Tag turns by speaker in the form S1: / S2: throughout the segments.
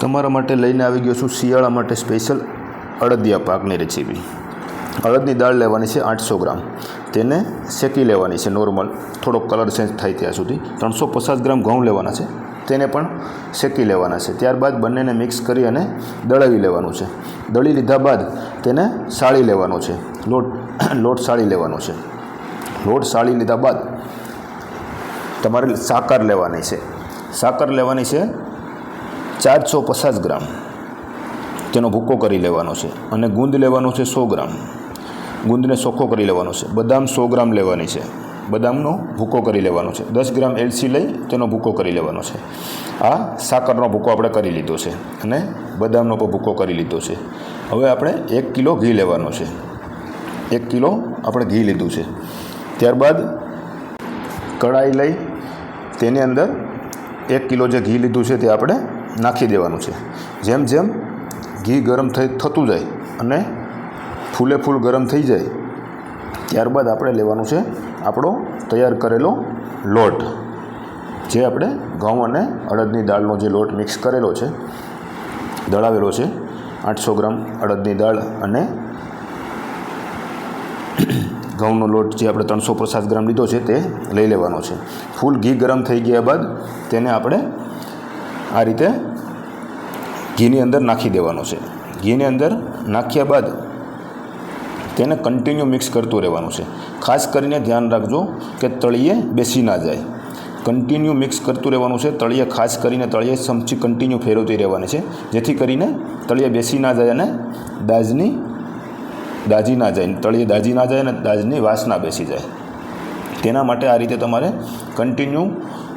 S1: તમારા માટે લઈને આવી ગયો છું શિયાળા માટે સ્પેશિયલ અડદિયા પાકની રેસીપી અડદની દાળ લેવાની છે આઠસો ગ્રામ. તેને શેકી લેવાની છે નોર્મલ થોડોક કલર ચેન્જ થાય ત્યાં સુધી. ત્રણસો પચાસ ગ્રામ ઘઉં લેવાના છે. તેને પણ શેકી લેવાના છે. ત્યારબાદ બંનેને મિક્સ કરી અને દળાવી લેવાનું છે. દળી લીધા બાદ તેને સાળી લેવાનો છે. લોટ લોટ સાળી લેવાનો છે. લોટ સાળી લીધા બાદ તમારે સાકર લેવાની છે. સાકર લેવાની છે ચારસો પચાસ ગ્રામ. તેનો ભૂકો કરી લેવાનો છે અને ગુંદ લેવાનો છે સો ગ્રામ. ગુંદને સોખો કરી લેવાનો છે. બદામ સો ગ્રામ લેવાની છે. બદામનો ભૂકો કરી લેવાનો છે. દસ ગ્રામ એલસી લઈ તેનો ભૂકો કરી લેવાનો છે. આ સાકરનો ભૂકો આપણે કરી લીધો છે અને બદામનો પણ ભૂકો કરી લીધો છે. હવે આપણે એક કિલો ઘી લેવાનો છે. એક કિલો આપણે ઘી લીધું છે. ત્યારબાદ કઢાઈ લઈ તેની અંદર એક કિલો જે ઘી લીધું છે તે આપણે નાખી દેવાનું છે. જેમ જેમ ઘી ગરમ થઈ થતું જાય અને ફૂલે ફૂલ ગરમ થઈ જાય, ત્યારબાદ આપણે લેવાનું છે આપણો તૈયાર કરેલો લોટ. જે આપણે ઘઉં અને અડદની દાળનો જે લોટ મિક્સ કરેલો છે, દળાવેલો છે, આઠસો ગ્રામ અડદની દાળ અને ઘઉંનો લોટ જે આપણે ત્રણસો પચાસ ગ્રામ લીધો છે તે લઈ લેવાનો છે. ફૂલ ઘી ગરમ થઈ ગયા બાદ તેને આપણે આ રીતે ઘીની અંદર નાખી દેવાનો છે. ઘીની અંદર નાખ્યા બાદ તેને કન્ટિન્યુ મિક્સ કરતું રહેવાનું છે. ખાસ કરીને ધ્યાન રાખજો કે તળિયે બેસી ના જાય. કન્ટિન્યુ મિક્સ કરતું રહેવાનું છે. તળિયે ખાસ કરીને તળિયે ચમચી કન્ટિન્યુ ફેરવતી રહેવાની છે. જેથી કરીને તળિયે બેસી ના જાય અને દાજની દાજી ના જાય. તળિયે દાજી ના જાય અને દાજની વાસ ના બેસી જાય. તેના માટે આ રીતે તમારે કન્ટિન્યુ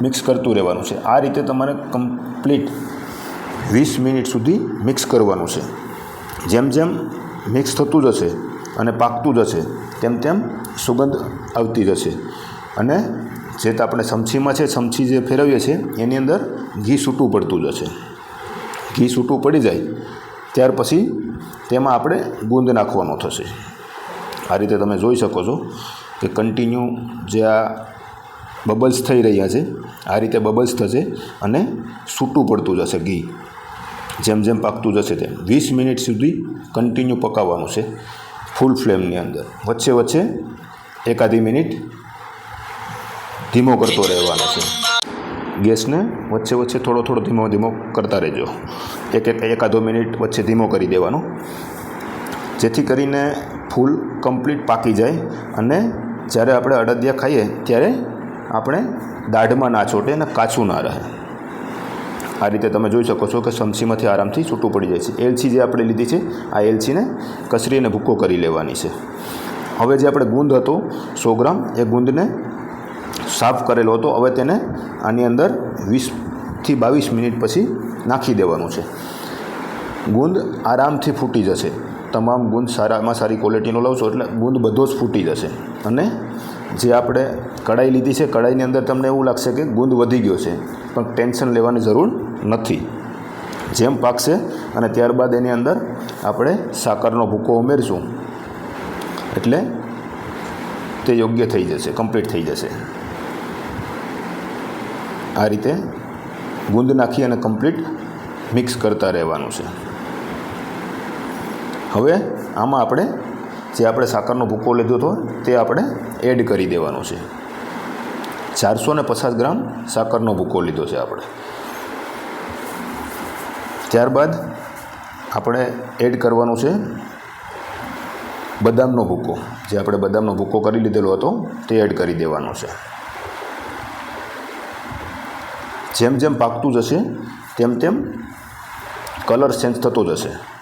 S1: મિક્સ કરતું રહેવાનું છે. આ રીતે તમારે કમ્પ્લીટ વીસ મિનિટ સુધી મિક્સ કરવાનું છે. જેમ જેમ મિક્સ થતું જશે અને પાકતું જશે, તેમ તેમ સુગંધ આવતી જશે. અને જે આપણે સમછીમાં છે સમછી જે ફેરવીએ છીએ, એની અંદર ઘી છૂટું પડતું જશે. ઘી છૂટું પડી જાય, ત્યાર પછી તેમાં આપણે ગુંદ નાખવાનો થશે. આ રીતે તમે જોઈ શકો છો કે કન્ટિન્યુ જે આ બબલ્સ થઈ રહ્યા છે, આ રીતે બબલ્સ થશે અને છૂટું પડતું જશે ઘી. જેમ જેમ પાકતું જશે તેમ. વીસ મિનિટ સુધી કન્ટિન્યુ પકાવવાનું છે ફૂલ ફ્લેમની અંદર. વચ્ચે વચ્ચે એકાદી મિનિટ ધીમો કરતો રહેવાનો છે. ગેસને વચ્ચે વચ્ચે થોડો થોડો ધીમો ધીમો કરતા રહેજો. એક એક એકાદો મિનિટ વચ્ચે ધીમો કરી દેવાનો. જેથી કરીને ફૂલ કમ્પ્લીટ પાકી જાય અને જ્યારે આપણે અડદિયા ખાઈએ ત્યારે આપણે દાઢમાં ના ચોટે અને કાચું ના રહે. આ રીતે તમે જોઈ શકો છો કે સમસીમાંથી આરામથી છૂટું પડી જાય છે. એલચી જે આપણે લીધી છે, આ એલચીને કસરીને ભૂક્કો કરી લેવાની છે. હવે જે આપણે ગુંદ હતો, સો ગ્રામ, એ ગુંદને સાફ કરેલો હતો. હવે તેને આની અંદર વીસથી બાવીસ મિનિટ પછી નાખી દેવાનું છે. ગુંદ આરામથી ફૂટી જશે. તમામ ગુંદ સારામાં સારી ક્વોલિટીનો લઉં છો એટલે ગુંદ બધો જ ફૂટી જશે. અને જે આપણે કઢાઈ લીધી છે, કઢાઈની અંદર તમને એવું લાગશે કે ગુંદ વધી ગયો છે, પણ ટેન્શન લેવાની જરૂર નથી. જેમ પાકશે અને ત્યારબાદ એની અંદર આપણે સાકરનો ભૂકો ઉમેરશું. એટલે તે યોગ્ય થઈ જશે કમ્પ્લીટ થઈ જશે. આ રીતે ગુંદ નાખી અને કમ્પ્લીટ મિક્સ કરતા રહેવાનું છે. હવે આમાં આપણે જે આપણે સાકરનો ભૂકો લીધો હતો તે આપણે એડ કરી દેવાનો છે. ચારસો ને પચાસ ગ્રામ સાકરનો ભૂકો લીધો છે આપણે. ત્યારબાદ આપણે એડ કરવાનું છે બદામનો ભૂકો. જે આપણે બદામનો ભૂકો કરી લીધેલો હતો તે એડ કરી દેવાનો છે. જેમ જેમ પાકતું જશે, તેમ તેમ કલર ચેન્જ થતો જશે.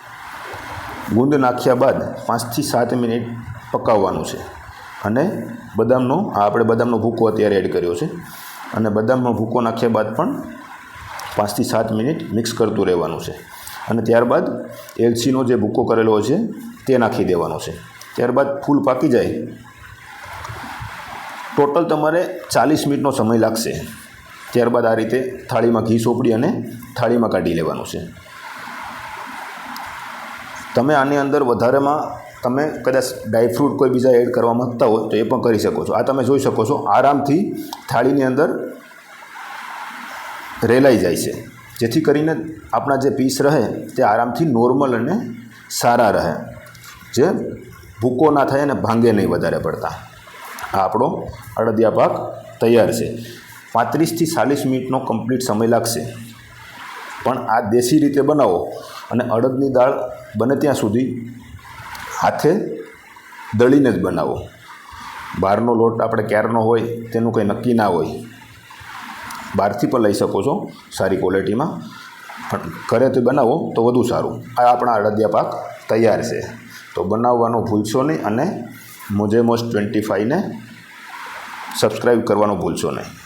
S1: ગુંદ નાખ્યા બાદ પાંચથી સાત મિનિટ પકાવવાનું છે. અને બદામનો, આ આપણે બદામનો ભૂકો અત્યારે એડ કર્યો છે. અને બદામનો ભૂકો નાખ્યા બાદ પણ પાંચથી સાત મિનિટ મિક્સ કરતું રહેવાનું છે. અને ત્યારબાદ એલસીનો જે ભૂકો કરેલો છે, તે નાખી દેવાનો છે. ત્યારબાદ ફૂલ પાકી જાય. ટોટલ તમારે ચાલીસ મિનિટનો સમય લાગશે. ત્યારબાદ આ રીતે થાળીમાં ઘી સોપડી અને થાળીમાં કાઢી લેવાનું છે. તમે આની અંદર વધારેમાં તમે કદાચ ડ્રાયફ્રૂટ કોઈ બીજા એડ કરવા માગતા હો તો એ પણ કરી શકો છો. આ તમે જોઈ શકો છો, આરામથી થાળીની અંદર રેલાઈ જાય છે. જેથી કરીને આપણા જે પીસ રહે તે આરામથી નોર્મલ અને સારા રહે. જે ભૂકો ના થાય અને ભાંગે નહીં વધારે પડતા. આ આપણો અડદિયા પાક તૈયાર છે. પાંત્રીસથી ચાલીસ મિનિટનો કમ્પ્લીટ સમય લાગશે. પણ આ દેશી રીતે બનાવો અને અડદની દાળ બને ત્યાં સુધી હાથે દળીને જ બનાવો. બહારનો લોટ આપણે ક્યારનો હોય તેનું કંઈ નક્કી ના હોય. બહારથી પણ લઈ શકો છો, સારી ક્વોલિટીમાં. પણ ઘરેથી બનાવો તો વધુ સારું. આ આપણા અડદિયા પાક તૈયાર છે. તો બનાવવાનું ભૂલશો નહીં અને મોજે મોજ ટ્વેન્ટી ફાઇવને સબસ્ક્રાઈબ કરવાનું ભૂલશો નહીં.